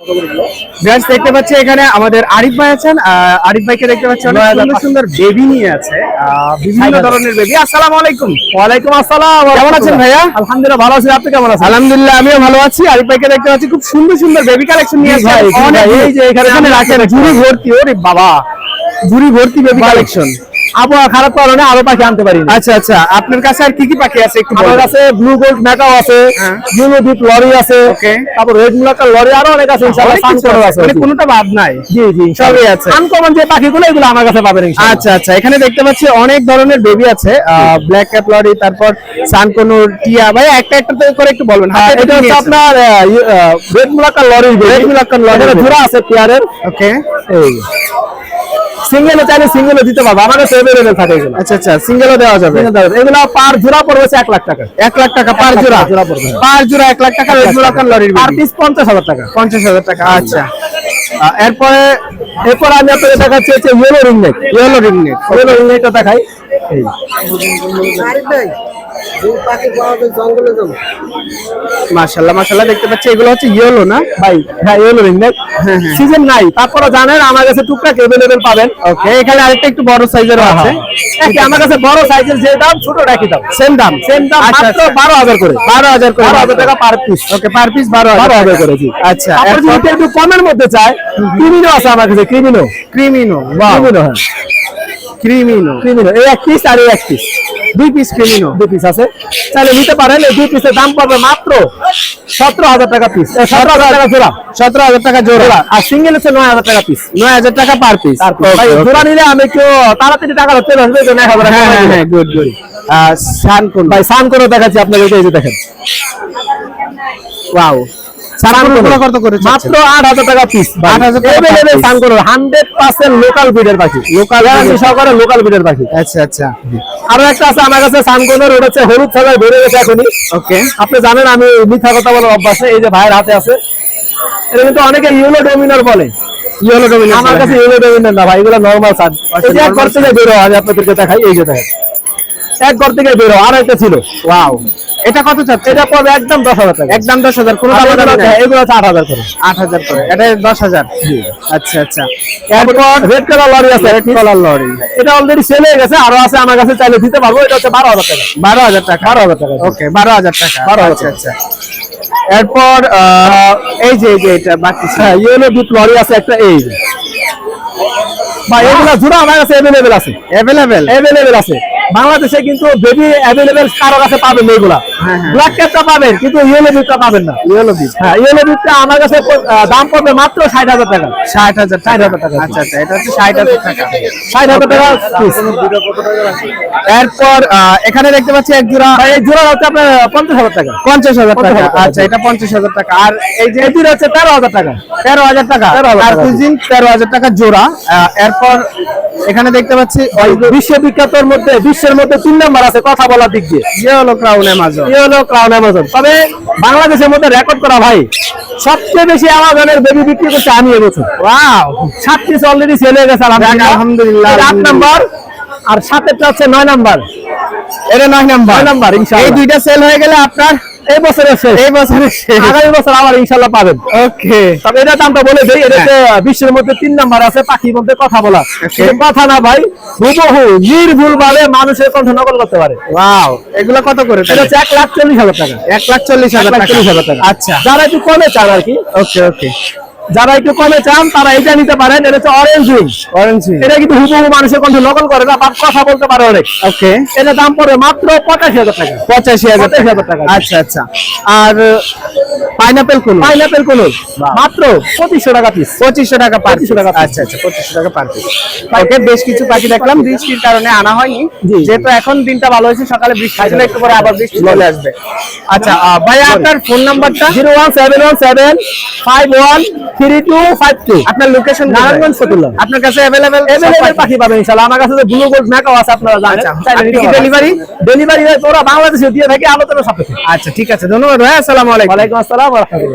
Viewers দেখতে পাচ্ছি এখানে আমাদের আরিফ ভাই আছেন। আরিফ ভাইকে দেখতে পাচ্ছি অনেক সুন্দর সুন্দর বেবি নিয়ে আছে। বিভিন্ন ধরনের বেবি আসসালামু আলাইকুম। ওয়ালাইকুম আসসালাম। কেমন আছেন ভাইয়া? আলহামদুলিল্লাহ ভালো আছি। আপনি কেমন আছেন? আলহামদুলিল্লাহ আমিও ভালো আছি। আরিফ ভাইকে দেখতে পাচ্ছি খুব সুন্দর সুন্দর বেবি কালেকশন নিয়ে অনেক এই যে এখানে রাখেন। ঝুড়ি ভর্তি ওরে বাবা। ঝুড়ি ভর্তি বেবি কালেকশন আবহাওয়া খারাপ কারণে আরও পাখি আনতে পারি আচ্ছা আচ্ছা। আপনার কাছে আর কি কি পাখি আছে একটু আমার? কাছে ব্লু গোল্ড মেকাও আছে হ্যাঁ। ব্লু ডিপ লরি আছে. তারপর রেড মুলাকার লরি আরও অনেক আছে ইনশাআল্লাহ অনেক কিছু আছে, মানে কোনোটা বাদ নাই। জি জি সবই আছে। আনকমন যে পাখিগুলো এগুলো আমার কাছে পাবেন ইনশাআল্লাহ। আচ্ছা আচ্ছা। এখানে দেখতে পাচ্ছি অনেক ধরনের বেবি আছে। ব্ল্যাক ক্যাপ লরি তারপর সানকনুর টিয়া। ভাই একটা একটা করে একটু বলবেন। হ্যাঁ, এটা হচ্ছে আপনার red Moluccan lory Red Moluccan lory জোড়া আছে পেয়ারের। ওকে এই। সিঙ্গেলে চাইলে সিঙ্গেলও দিতে পারব। আমার কাছে অ্যাভেলেবেল থাকে এগুলো। আচ্ছা আচ্ছা সিঙ্গেলও দেওয়া যাবে। এগুলো পার জোড়া পড়বে এক লাখ টাকা। এক লাখ টাকা পার জোড়া। জোড়া পড়বে। পার জোড়া এক লাখ টাকা জোড়া মুলাক্কার লরির পার পিস পঞ্চাশ হাজার টাকা। পঞ্চাশ হাজার টাকা আচ্ছা। এরপরে এরপর আমি আপনাদের দেখাচ্ছি হচ্ছে yellow ring neck yellow ring neck yellow ring নেকটা দেখাই। এই। মাশাআল্লাহ মাশাআল্লাহ দেখতে পাচ্ছি এগুলো হচ্ছে ইয়েলো না? ভাই হ্যাঁ ইয়েলো রিং নেক হ্যাঁ, হ্যাঁ। সিজন নাই তারপরে জানেন আমার কাছে টুকটাক অ্যাভেলেবেল পাবেন। ওকে এখানে আরেকটা একটু বড় সাইজের আছে। একই আমার কাছে বড় সাইজের যে দাম ছোট একই দাম। সেম দাম। সেম দাম আচ্ছা, মাত্র আচ্ছা। বারো হাজার করে। বারো হাজার করে। বারো হাজার টাকা per piece okay per piece বারো বারো হাজার হাজার করে জি আচ্ছা তারপর যদি একটু কমের মধ্যে চায় ক্রিমিনো আছে আমার কাছে ক্রিমিনো ক্রিমিনো ক্রিমিনো হ্যাঁ। ক্রিমিনো ক্রিমিনো এই এক পিস আর এই এক পিস দুই পিস ক্রিমিনো দুই পিস আছে। চাইলে নিতে পারেন এই দুই পিসের দাম পড়বে মাত্র সতেরো হাজার টাকা পিস সতেরো হাজার টাকা জোড়া। সতেরো হাজার টাকা জোড়া। আর সিঙ্গেল হচ্ছে নয় হাজার টাকা পিস নয় হাজার টাকা পার পিস জোড়া নিলে আমি একটু তাড়াতাড়ি টাকা পারবে এক হাজার টাকা হ্যাঁ হ্যাঁ হ্যাঁ গুড গুড সান কোন ভাই সান করে দেখাচ্ছি আপনাকে এই যে দেখেন। ওয়াও কোন মাত্র আট হাজার টাকা পিস 8,000 টাকা per piece। সান করে হান্ড্রেড পার্সেন্ট লোকাল ব্রিডের পাখি। লোকাল সহকারে লোকাল ব্রিডের পাখি। আচ্ছা আচ্ছা। আরও একটা আছে আমার কাছে সানকোনের ওটা হচ্ছে হলুদ ছাড়াই বেড়ে গেছে এখনই। ওকে আপনি জানেন আমি মিথ্যা কথা বলার অভ্যাস এই যে ভাইয়ের হাতে আছে। এটা কিন্তু অনেকে ইউলো ডোমিনার বলে। ইয়েলো ডোমিনো আমার কাছে ইউলো ডোমিনার না ভাই এগুলো নর্মাল সান এক ঘর থেকে বেরো আমি আপনাদেরকে দেখাই এই যে দেখেন। এক ঘর থেকে বেরো আর একটা ছিল। ওয়াও এটা কত চাচ্ছে এটা পড়বে একদম দশ হাজার টাকা। একদম দশ হাজার কোনো দাম এগুলো আট হাজার করে। আট হাজার করে এটা দশ হাজার? আচ্ছা আচ্ছা। এরপর? রেড কালার লরি আছে রেড কালার লরি এটা অলরেডি সেল হয়ে গেছে আরও আছে আমার কাছে চাইলে দিতে পারব এটা হচ্ছে বারো হাজার টাকা। বারো হাজার টাকা। বারো হাজার টাকা। ওকে বারো হাজার টাকা। বারো হাজার আচ্ছা আচ্ছা। এরপর এই যে এই যে এটা বাকি হ্যাঁ ইয়েলো লরি আছে একটা এই। বা এগুলো জোড়া আমার কাছে অ্যাভেলেবেল আছে। অ্যাভেলেবেল অ্যাভেলেবেল আছে। বাংলাদেশে কিন্তু বেবি অ্যাভেলেবেল কারও কাছে পাবেন এগুলা হ্যাঁ, হ্যাঁ। ব্ল্যাক ক্যাপটা পাবেন কিন্তু ইয়েলো ডিপটা পাবেন না ইয়েলো বিচ হ্যাঁ ইয়েলো ডিপটা আমার কাছে দাম পড়বে মাত্র ষাট হাজার টাকা ষাট হাজার ষাট হাজার টাকা। আচ্ছা আচ্ছা এটা হচ্ছে ষাট হাজার টাকা ষাট হাজার টাকা। এরপর এখানে দেখতে পাচ্ছি এক জোড়া এই জোড়া হচ্ছে আপনার পঞ্চাশ হাজার টাকা পঞ্চাশ হাজার টাকা 50,000 টাকা। আচ্ছা এটা পঞ্চাশ হাজার টাকা আর এই যে দুটো হচ্ছে তেরো হাজার টাকা তেরো হাজার টাকা আর কুজিন তেরো হাজার টাকা জোড়া এরপর এখানে দেখতে পাচ্ছি বিশ্ববিখ্যাতর মধ্যে বিশ্বের মধ্যে তিন নাম্বার আছে কথা বলার দিক দিয়ে। ইয়ে হলো ক্রাউন অ্যামাজন ইয়ে হলো ক্রাউন অ্যামাজন তবে বাংলাদেশের মধ্যে রেকর্ড করা ভাই সবচেয়ে বেশি অ্যামাজনের বেবি বিক্রি করছে আমি এবছর। ওয়াও সাত পিস অলরেডি সেল হয়ে গেছে আলহামদুলিল্লাহ। আট। নাম্বার আর সাতেরটা হচ্ছে নয় নাম্বার। এটা নয় নাম্বার। নয় নাম্বার। এই দুইটা সেল হয়ে গেলে আপনার এই বছরের শেষ। এই বছরের শেষ। আগামী বছর আবার ইনশাআল্লাহ পাবেন। ওকে। তবে এটা দামটা বলে দেই এটা বিশ্বের মধ্যে তিন নাম্বার আছে পাখির মধ্যে কথা বলা কথা না ভাই হুবহু নির্ভুল ভাবে মানুষের কণ্ঠ নকল করতে পারে। ওয়াও এগুলো কত করে এটা হচ্ছে এক লাখ চল্লিশ হাজার টাকা। এক লাখ চল্লিশ হাজার টাকা। চল্লিশ হাজার টাকা। আচ্ছা। যারা একটু কমে চান আর কি। ওকে ওকে। যারা একটু কমে চান তারা এটা নিতে পারেন। এটা হচ্ছে অরেঞ্জ উইং অরেঞ্জ এটা কিন্তু হুবহু মানুষের কণ্ঠ নকল করে না বাট কথা বলতে পারে অনেক। ওকে এটা দাম পড়বে মাত্র পঁচাশি হাজার টাকা। পঁচাশি হাজার পঁচাশি টাকা। আচ্ছা আচ্ছা। আর পাইনাপেল কোন পাইনাপেল কোন মাত্র পঁচিশশো টাকা পিস পঁচিশশো টাকা 2500 টাকা আচ্ছা আচ্ছা পঁচিশশো টাকা পার পিস ওকে বেশ কিছু পাখি দেখলাম বৃষ্টির কারণে আনা হয়নি। যেহেতু এখন দিনটা ভালো হয়েছে সকালে বৃষ্টি ছিল একটু পরে আবার বৃষ্টি চলে আসবে। আচ্ছা ভাইয়া আপনার ফোন নাম্বারটা zero one seven one seven five one three two five two. আপনার লোকেশন নারায়ণগঞ্জ ফতুল্লা। আপনার কাছে অ্যাভেলেবেল পাখি পাবেন আমার কাছে ব্লু গোল্ড ম্যাকাও আছে আপনারা জানেন। ডেলিভারি কি তোরা বাংলাদেশে দিয়ে থাকি আলোচনা সাপেক্ষে। আচ্ছা ঠিক আছে ধন্যবাদ ভাই। আসসালামু আলাইকুম। ওয়ালাইকুম আসসালাম